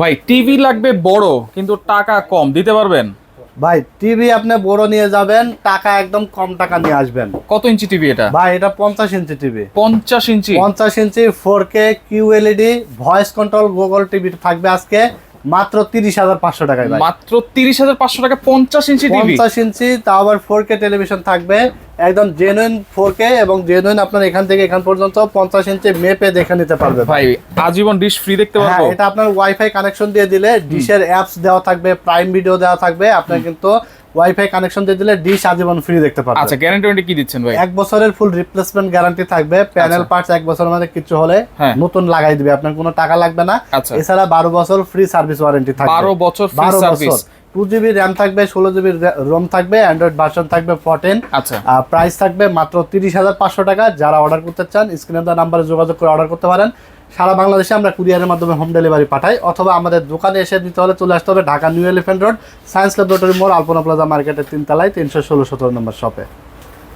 ভাই টিভি লাগবে বড় কিন্তু টাকা কম দিতে পারবেন? ভাই টিভি আপনি বড় নিয়ে যাবেন টাকা একদম কম টাকা নিয়ে আসবেন। কত ইঞ্চি টিভি এটা? ভাই এটা পঞ্চাশ ইঞ্চি টিভি পঞ্চাশ ইঞ্চি? পঞ্চাশ inch four K Q LED voice control Google TV থাকবে আজকে মাত্র তিরিশ হাজার পাঁচশো টাকায় ভাই। মাত্র তিরিশ হাজার পাঁচশো টাকা পঞ্চাশ ইঞ্চি টিভি পঞ্চাশ ইঞ্চি তাও আবার ফোর কে টেলিভিশন থাকবে। একদম জেনুইন ফোর কে এবং জেনুইন আপনার এখান থেকে এখান পর্যন্ত পঞ্চাশ ইঞ্চি মেপে দেখে নিতে পারবে ভাই। আজীবন ডিশ ফ্রি দেখতে হ্যাঁ পারব এটা আপনার ওয়াইফাই কানেকশন দিয়ে দিলে ডিশের অ্যাপস দেওয়া থাকবে প্রাইম ভিডিও দেওয়া থাকবে আপনার কিন্তু ওয়াইফাই কানেকশন দিয়ে দিলে ডিশ আজীবন ফ্রি দেখতে পারবে। আচ্ছা গ্যারান্টি ওয়ারেন্টি কি দিচ্ছেন ভাই? এক বছরের ফুল রিপ্লেসমেন্ট গ্যারান্টি থাকবে প্যানেল আচ্ছা। পার্টস এক বছরের মধ্যে কিছু হলে হ্যাঁ। নতুন লাগাই দিবে আপনার কোনো টাকা লাগবে না। আচ্ছা। এছাড়া বারো বছর ফ্রি সার্ভিস ওয়ারেন্টি থাকবে। বারো বছর free service two GB RAM থাকবে ষোলো জিবি রোম থাকবে অ্যান্ড্রয়েড ভার্সন থাকবে ফোরটেন আচ্ছা। প্রাইস থাকবে মাত্র তিরিশ হাজার পাঁচশো টাকা। যারা অর্ডার করতে চান স্ক্রিনে দেওয়া নাম্বারে যোগাযোগ করে অর্ডার করতে পারেন। সারা বাংলাদেশে আমরা কুরিয়ারের মাধ্যমে হোম ডেলিভারি পাঠাই অথবা আমাদের দোকানে এসে দিতে হলে চলে আসতে হবে Dhaka New Elephant Road Science Laboratory মোড় আলপনা প্লাজা মার্কেটের তিনতলায় তিনশো ষোলো সতেরো নম্বর শপে